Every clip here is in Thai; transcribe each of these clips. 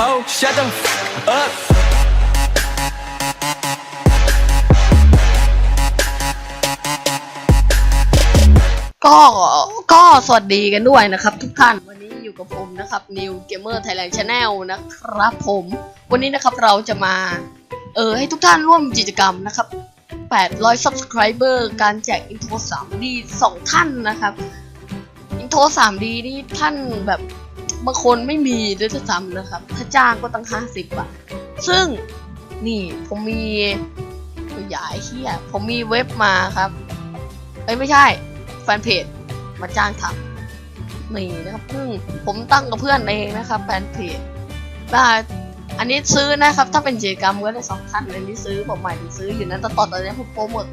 hoe, shut the f up. ก็ ก็สวัสดีกันด้วยนะครับ ทุกท่าน วันนี้อยู่กับผมนะครับ New Gamer Thailand Channel นะครับผม วันนี้นะครับเราจะมา เออให้ทุกท่านร่วมกิจกรรมนะครับ 800 Subscriber การแจก Intro 3D 2 ท่านนะครับ Intro 3D นี่ท่านแบบ บางคนไม่มีด้วยซ้ำนะครับ ถ้าจ้างก็ตั้ง50บาท ซึ่งนี่ผมมีตัวใหญ่เฮียผมมีเว็บมาครับ เอ้ยไม่ใช่ แฟนเพจมาจ้างทำนี่นะครับเพิ่งผมตั้งกับเพื่อนเองนะครับแฟนเพจได้อันนี้ซื้อนะครับ ถ้าเป็นกิจกรรมก็ได้สองท่านอันนี้ซื้อผมหมายถึงซื้ออยู่นะแต่ตอนตอนนี้ผมโปรโมท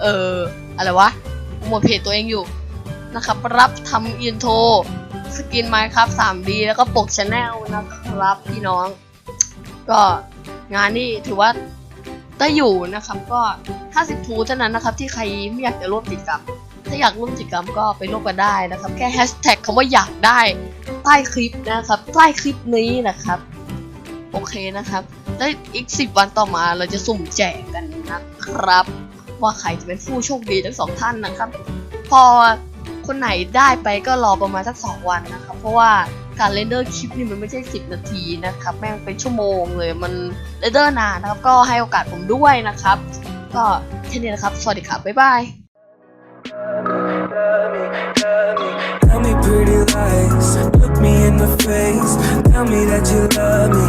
เอ่ออะไรวะโปรโมทเพจตัวเองอยู่นะครับ รับทำอินโทร สกินไมค์ครับ 3D แล้วก็ปกชาแนลนะครับพี่น้อง ก็งานนี้ถือว่าได้อยู่นะครับก็ 50 ทูเท่านั้นนะครับ ที่ใครไม่อยากจะร่วมกิจกรรม ถ้าอยากร่วมกิจกรรมก็ไปร่วมกันได้นะครับ แค่แฮชแท็กคำว่าอยากได้ใต้คลิปนะครับ ใต้คลิปนี้นะครับโอเคนะครับ แล้วอีก 10 วันต่อมาเราจะสุ่มแจกกันนะครับ ว่าใครจะเป็นผู้โชคดีทั้งสองท่านนะครับ พอ คนไหนได้ไปก็รอประมาณสัก 2 วันนะครับ เพราะว่าการเรนเดอร์คลิปนี่มันไม่ใช่ 10 นาทีนะครับ แม่งเป็นชั่วโมงเลยมันเรนเดอร์นานนะครับ ก็ให้โอกาสผมด้วยนะครับ ก็แค่นี้นะครับ สวัสดีครับบ๊ายบาย Tell me pretty lies, look me in the face. Tell me that you love me,